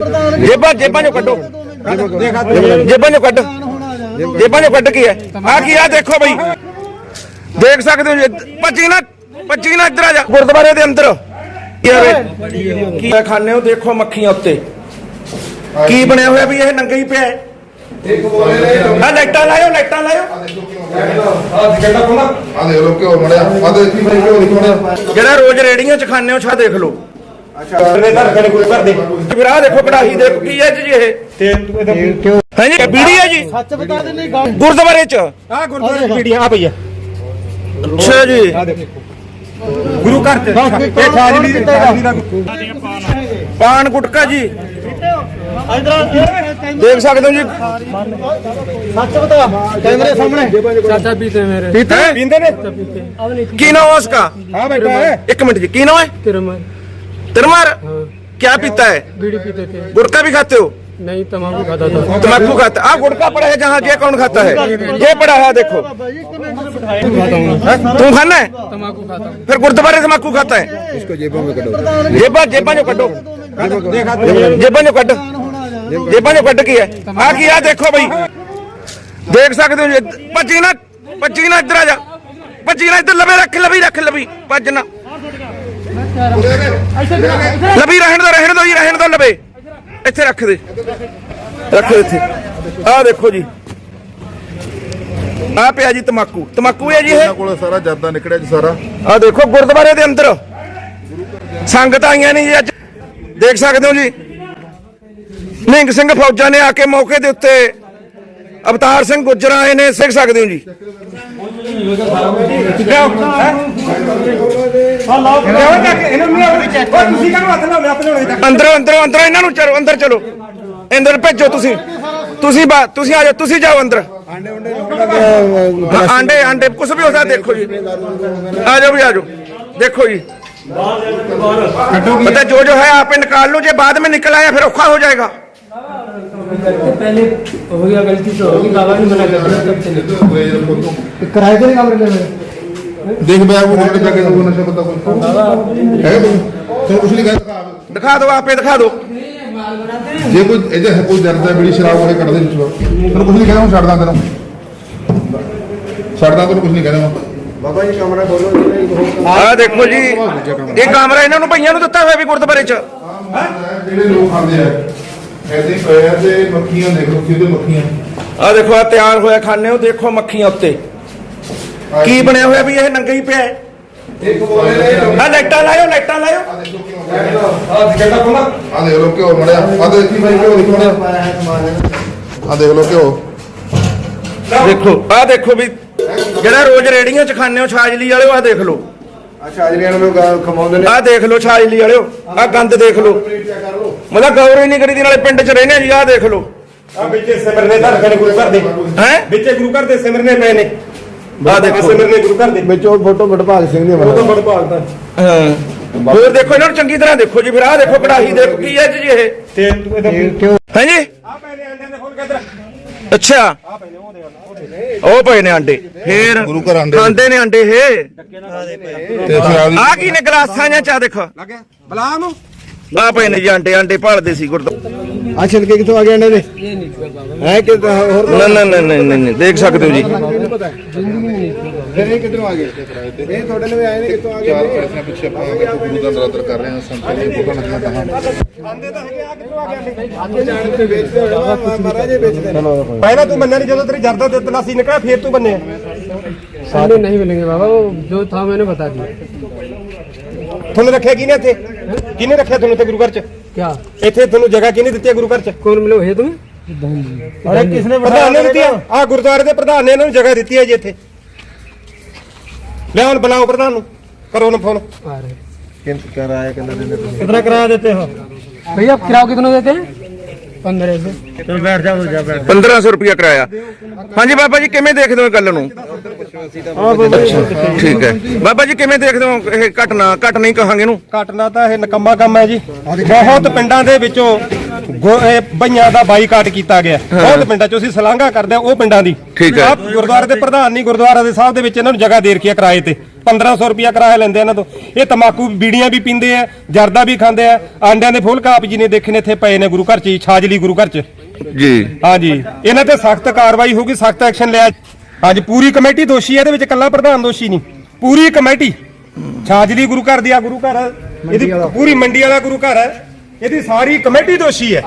ਜੇਬਾਂ ਜੇਬਾਂ ਚੋਂ ਕੱਢੋ। ਜੇਬਾਂ ਚੋਂ ਕੱਢ। ਜੇਬਾਂ ਚੋਂ ਕੱਢ ਕੀ ਹੈ? ਆ ਕੀ ਆ? ਦੇਖੋ ਬਈ। ਦੇਖ ਸਕਦੇ ਹੋ ਭੱਜੀ ਨਾ ਭੱਜੀ ਨਾ ਇੱਧਰ ਆ ਜਾ। ਗੁਰਦੁਆਰੇ ਦੇ ਅੰਦਰ। ਯਾਰ ਕੀ ਖਾਣੇ ਹੋ ਦੇਖੋ ਮੱਖੀਆਂ ਉੱਤੇ। ਕੀ ਬਣਿਆ ਹੋਇਆ ਵੀ ਇਹ ਨੰਗਾ ਹੀ ਪਿਆ ਹੈ? ਆ ਲਾਈਟਾਂ ਲਾਇਓ ਲਾਈਟਾਂ ਲਾਇਓ। ਜਿਹੜਾ ਰੋਜ਼ ਰੇੜੀਆਂ ਚ ਖਾਣੇ ਹੋ ਛਾ ਦੇਖ ਲਓ। ਪਾਨ ਗੁਟਕਾ ਜੀ। ਦੇਖ ਸਕਦੇ ਹੋ ਜੀ। ਸੱਚ ਬਤਾ। ਕੈਮਰੇ ਸਾਹਮਣੇ। ਚਾਚਾ ਪੀਤੇ ਮੇਰੇ। ਪੀਂਦੇ ਨੇ? ਕੀ ਨਾਮ ਹੈ ਉਸਕਾ? ਹਾਂ ਬੇਟਾ ਇੱਕ ਮਿੰਟ ਜੀ ਕੀ ਨਾਮ ਹੈ? ਤਿਰਮਨ तिरमार क्या पीता है? बीड़ी पीते थे। गुटखा भी खाते हो? नहीं तम्बाकू खाता था। तम्बाकू खाता है गुटखा पड़ा है जहाँ ये कौन खाता है? ये पड़ा है देखो। तू खाना है? तम्बाकू खाता फिर गुरुद्वारे तम्बाकू खाता है? इसको जेबों में कटो। जेबा जेबा जो कटो। जेबा जो कट। जेबा जो कट की है। आ की आ देखो भाई। देख सकते हो जी। भज्जी ना भज्जी ना इधर आ जा। भज्जी ना इधर लबे रख लबी रख लबी। भजना। ਲਵੀ ਰਹਿਣ ਦੋ ਰਹਿਣ ਦੋ ਜੀ ਰਹਿਣ ਦੋ ਲਵੇ। ਇੱਥੇ ਰੱਖ ਦੇ। ਰੱਖ ਦੇ ਇੱਥੇ। ਆਹ ਦੇਖੋ ਜੀ। ਆਹ ਪਿਆ ਜੀ ਤਮਾਕੂ। ਤਮਾਕੂ ਹੈ ਜੀ ਇਹ? ਇਹਨਾਂ ਕੋਲ ਸਾਰਾ ਜਰਦਾ ਨਿਕੜਿਆ ਜੀ ਸਾਰਾ। ਆਹ ਦੇਖੋ ਗੁਰਦੁਆਰੇ ਦੇ ਅੰਦਰ। ਸੰਗਤ ਆਈਆਂ ਨੇ ਜੀ ਅੱਜ। ਦੇਖ ਸਕਦੇ ਹੋ ਜੀ। ਨਿੰਗ ਸਿੰਘ ਫੌਜਾਂ ਨੇ ਆ ਕੇ ਮੌਕੇ ਦੇ ਉੱਤੇ ਅਵਤਾਰ ਸਿੰਘ ਗੁੱਜਰ ਆਏ ਨੇ। ਸਿੱਖ ਸਕਦੇ ਹੋ ਜੀ। ਲਿਆਓ ਜਾ ਕੇ ਇਹਨਾਂ ਨੂੰ ਲਿਆਓ ਚੈੱਕ ਓ ਤੁਸੀਂ ਕਾਹਨੂੰ ਹੱਥ ਲਾਉਂਦੇ ਆਪਣੇ ਹੋਣੇ ਤੱਕ ਅੰਦਰੋਂ ਅੰਦਰੋਂ ਅੰਦਰੋਂ ਇਹਨਾਂ ਨੂੰ ਚਲੋ ਅੰਦਰ ਚਲੋ ਅੰਦਰ ਭੇਜੋ ਤੁਸੀਂ ਤੁਸੀਂ ਬਾ ਤੁਸੀਂ ਆ ਜਾਓ ਤੁਸੀਂ ਜਾਓ ਅੰਦਰ ਹਾਂ, ਆਂਡੇ ਆਂਡੇ ਕੁਝ ਵੀ ਹੋ ਸਕਦਾ ਦੇਖੋ ਜੀ ਆ ਜਾਓ ਵੀ ਆ ਜਾਓ ਦੇਖੋ ਜੀ पता जो जो है आप निकाल लो जो बाद में निकल आया फिर औखा हो जाएगा पहले हो गया गलती तो होगी बाबा ने मना कर दिया तब चले ਕਿਰਾਏ ਤੇ ਨਹੀਂ ਕਮਰੇ ਲੈ ਦੇਖ ਬਿਆ ਉਹ ਜਿਹੜੇ ਜਾ ਕੇ ਕੋਈ ਨਸ਼ਾ ਪਤਾ ਕੋਈ ਹੈ ਤੂੰ ਤੂੰ ਕੁਛ ਨਹੀਂ ਕਹਿ दिखा दो आप ये दिखा दो ਜੇ ਕੋਈ ਇਹਦੇ ਹੈ ਕੋਈ ਦਰਦ ਹੈ ਬੜੀ ਸ਼ਰਾਬ ਵਾਲੇ ਕੱਢ ਦੇ ਵਿੱਚ ਤੈਨੂੰ ਕੁਛ ਨਹੀਂ ਕਹਿਣਾ ਮੈਂ ਛੱਡਦਾ ਤੈਨੂੰ ਛੱਡਦਾ ਤੈਨੂੰ ਕੁਛ ਨਹੀਂ ਕਹਿਣਾ ਆ ਦੇਖੋ ਜੀ ਇਹ ਕਮਰਾ ਇਹਨਾਂ ਨੂੰ ਭਈਆਂ ਨੂੰ ਦਿੱਤਾ ਹੋਇਆ ਵੀ ਗੁਰਦੁਆਰੇ ਚ ਜਿਹੜੇ ਲੋਕ ਖਾਂਦੇ ਆ ਐਸੇ ਆ ਤੇ ਮੱਖੀਆਂ ਦੇਖ ਲੋ ਮੱਖੀਆਂ? ਆ ਦੇਖੋ ਆ ਤਿਆਰ ਹੋਇਆ ਖਾਣੇ ਹੋ ਦੇਖੋ ਮੱਖੀਆਂ ਉੱਤੇ। ਕੀ ਬਣਿਆ ਹੋਇਆ ਵੀ ਇਹ ਨੰਗਾ ਹੀ ਪਿਆ ਹੈ? ਇੱਕ ਬੋਲੇ ਨੇ ਆ ਲਾਈਟਾਂ ਲਾਇਓ ਲਾਈਟਾਂ ਲਾਇਓ। ਆ ਦੇਖ ਲੋ ਕਿਉਂ ਮੜਿਆ ਆ ਦੇਖ ਕੀ ਭਾਈ ਕਿਉਂ ਲਿਖ ਮੜਿਆ ਆ ਦੇਖ ਲੋ ਕਿਉਂ। ਦੇਖੋ ਆ ਦੇਖੋ ਵੀ ਜਿਹੜਾ ਰੋਜ਼ ਰੇੜੀਆਂ ਚ ਖਾਣੇ ਹੋ ਛਾਜਲੀ ਵਾਲਿਓ ਆ ਦੇਖ ਲਓ। ਅੱਛਾ ਅਜਲੀਆਂ ਨੂੰ ਖਮਾਉਂਦੇ ਨੇ। ਆ ਦੇਖ ਲਓ ਛਾਜਲੀ ਵਾਲਿਓ ਆ ਗੰਦ ਦੇਖ ਲਓ। ਮਤਲਬ ਗੌਰ ਹੀ ਨਹੀਂ ਕਰੀਦੀ ਨਾਲੇ ਪਿੰਡ ਚ ਰਹਿੰਦੇ ਜੀ ਆ ਦੇਖ ਲਓ। ਆ ਵਿੱਚੇ ਸਿਮਰਨੇ ਧਰ ਕੇ ਗੁਰੂ ਘਰ ਦੇ। ਹੈ? ਵਿੱਚੇ ਗੁਰੂ ਘਰ ਦੇ ਸਿਮਰਨੇ ਪਏ ਨੇ। ਆ ਦੇਖੋ ਸਿਮਰਨੇ ਗੁਰੂ ਘਰ ਦੇ। ਵਿੱਚੋਂ ਫੋਟੋ ਵਡਭਾਗ ਸਿੰਘ ਦੀ ਉਹ ਤੋਂ ਬੜ ਭਾਗਦਾ ਹਾਂ। ਹੋਰ ਦੇਖੋ ਇਹਨਾਂ ਨੂੰ ਚੰਗੀ ਤਰ੍ਹਾਂ ਦੇਖੋ ਜੀ ਫਿਰ ਆ ਦੇਖੋ ਕੜਾਹੀ ਦੇਖੋ ਕੀ ਹੈ ਜੀ ਇਹ। ਤੇ ਤੂੰ ਇਹਦਾ ਹਾਂਜੀ ਆ ਪਏ ਨੇ ਅੰਡਿਆਂ ਦੇ ਫੁੱਲ ਕਿੱਧਰ? ਅੱਛਾ। ਆ ਉਹ ਦੇ ਉਹ ਦੇ ਉਹ ਪਏ ਨੇ ਆਂਡੇ। ਫੇਰ ਗੁਰੂ ਘਰ ਆਂਡੇ ਖਾਂਦੇ ਨੇ ਆਂਡੇ ਇਹ। ਤੇ ਸ਼ਰਾਬ ਦੀ ਆ ਕੀ ਨੇ ਗਲਾਸਾਂ ਜਾਂ ਚਾ ਦੇਖੋ। ਲੱਗਿਆ ਬਲਾ ਨੂੰ। ਆ ਪਏ ਨੇ ਜੀ ਆਂਡੇ ਆਂਡੇ ਭਾਲਦੇ ਸੀ ਗੁਰਦੁਆਰਾ। ਆ ਛਿਲਕੇ ਕਿੱਥੋਂ ਆ ਗਏ ਇਹਨਾਂ ਦੇ? ਹੈ ਕਿ ਹੋਰ ਨਾ ਨਾ ਨਾ ਨਾ ਨਾ, ਨਾ, ਦੇਖ ਸਕਦੇ ਹੋ ਜੀ। ਫਿਰ ਇਹ ਕਿੱਧਰੋਂ ਆ ਗਏ? ਇਹ ਤੁਹਾਡੇ ਲਈ ਆਏ ਨੇ ਕਿੱਥੋਂ ਆ ਚਾਰ ਗਏ ਪੈਸੇ ਪਿੱਛੇ ਆਪਾਂ ਗੁਰੂ ਦਾ ਨਰਾਦਰ ਕਰ ਰਹੇ ਹਾਂ ਸੰਤਾਂ ਦੀ ਫੋਟੋ ਲੱਗੀਆਂ ਤਾਂ ਆਂਦੇ ਤਾਂ ਹੈਗੇ ਆ ਕਿੱਥੋਂ ਆ ਗਏ ਜਾਣਦੇ ਵੇਚਦੇ ਹੋਣਾ ਮਹਾਰਾਜ ਇਹ ਵੇਚਦੇ ਨੇ। ਪਹਿਲਾਂ ਤੂੰ ਮੰਨਿਆ ਨਹੀਂ ਜਦੋਂ ਤੇਰੀ ਜਰਦਾ ਤੇ ਤਲਾਸੀ ਨਿਕਲਿਆ ਫੇਰ ਤੂੰ ਬੰਨਿਆ। सारे नहीं मिलेंगे बाबा वो जो था मैंने बता दिया ਤੁਹਾਨੂੰ ਰੱਖਿਆ ਕਿਹਨੇ ਇੱਥੇ ਕਿਹਨੇ ਰੱਖਿਆ ਤੁਹਾਨੂੰ ਇੱਥੇ ਗੁਰੂ ਘਰ ਚ क्या ਇੱਥੇ ਤੁਹਾਨੂੰ ਜਗ੍ਹਾ ਕਿਹਨੇ ਦਿੱਤੀ ਹੈ ਗੁਰੂ ਘਰ ਚ कौन मिले है तुम्हें ਅਰੇ ਕਿਸਨੇ ਪ੍ਰਧਾਨ ਨੇ ਦਿੱਤੀ ਆ ਆਹ ਗੁਰਦੁਆਰੇ ਦੇ ਪ੍ਰਧਾਨ ਨੇ ਇਹਨਾਂ ਨੂੰ ਜਗ੍ਹਾ ਦਿੱਤੀ ਹੈ ਜੀ ਇੱਥੇ ਲੈ ਹੁਣ ਬੁਲਾਓ ਪ੍ਰਧਾਨ ਨੂੰ ਕਰੋ ਉਹਨੂੰ ਫੋਨ आ रहे ਕਿਰਾਇਆ ਕਿੰਨਾ ਦਿੰਦੇ ਤੁਸੀਂ ਕਿੰਨਾ ਕਿਰਾਇਆ ਦਿੱਤੇ ਹੋ भैया आप किराया कितना देते हैं पंद्रह से ਚਲ ਬੈਠ ਜਾ ਜਾ ਬੈਠ 1500 ਰੁਪਇਆ ਕਿਰਾਇਆ ਹਾਂਜੀ ਬਾਬਾ ਜੀ ਕਿਵੇਂ ਦੇਖਦੇ ਹੋ ਇਹ ਗੱਲ ਨੂੰ ਅੱਛਾ ਠੀਕ ਹੈ। ਬਾਬਾ ਜੀ ਕਿਵੇਂ ਦੇਖਦੇ ਹੋ ਇਹ ਘਟਨਾ? ਘਟ ਨਹੀਂ ਕਹਾਂਗੇ ਇਹਨੂੰ? ਘਟਨਾ ਤਾਂ ਇਹ ਨਕੰਮਾ ਕੰਮ ਹੈ ਜੀ। ਬਹੁਤ ਪਿੰਡਾਂ ਦੇ ਵਿੱਚੋਂ ਗੋ- ਇਹ ਬਈਆਂ ਦਾ ਬਾਈਕਾਟ ਕੀਤਾ ਗਿਆ। ਬਹੁਤ ਪਿੰਡਾਂ ਚੋਂ ਅਸੀਂ ਸਲਾਂਘਾ ਕਰਦੇ ਆ ਉਹ ਪਿੰਡਾਂ ਦੀ। ਠੀਕ ਹੈ। ਆਹ ਗੁਰਦੁਆਰੇ ਦੇ ਪ੍ਰਧਾਨ ਨਹੀਂ ਗੁਰਦੁਆਰਾ ਦੇ ਸਾਹਿਬ ਦੇ ਵਿੱਚ ਇਹਨਾਂ ਨੂੰ ਜਗ੍ਹਾ ਦੇ ਰੱਖੀ ਹੈ ਕਿਰਾਏ ਤੇ। 1500 ਰੁਪਿਆ ਕਿਰਾਇਆ ਲੈਂਦੇ ਇਹਨਾਂ ਤੋਂ। ਇਹ ਤਮਾਕੂ ਬੀੜੀਆਂ ਵੀ ਪੀਂਦੇ ਆ ਜਰਦਾ ਵੀ ਖਾਂਦੇ ਆ। ਆਂਡਿਆਂ ਦੇ ਫੁੱਲ ਕਾਪ ਜੀ ਨੇ ਦੇਖੇ ਨੇ ਇੱਥੇ ਪਏ ਨੇ ਗੁਰੂ ਘਰ ਚ ਛਾਜਲੀ ਗੁਰੂ ਘਰ ਚ। ਜੀ। ਹਾਂਜੀ ਇਹਨਾਂ ਤੇ ਸਖਤ ਕਾਰਵਾਈ ਹੋਊਗੀ ਸਖਤ ਐਕਸ਼ਨ ਲਿਆ ਹਾਂਜੀ ਪੂਰੀ ਕਮੇਟੀ ਦੋਸ਼ੀ ਹੈ ਇਹਦੇ ਵਿੱਚ ਇਕੱਲਾ ਪ੍ਰਧਾਨ ਦੋਸ਼ੀ ਨਹੀਂ। ਪੂਰੀ ਕਮੇਟੀ। ਛਾਜਲੀ ਗੁਰੂ ਘਰ ਦੀ ਆ ਗੁਰੂ ਘਰ। ਇਹਦੀ ਪੂਰੀ ਮੰਡੀ ਵਾਲਾ ਗੁਰੂ ਘਰ ਹੈ। ਇਹਦੀ ਸਾਰੀ ਕਮੇਟੀ ਦੋਸ਼ੀ ਹੈ।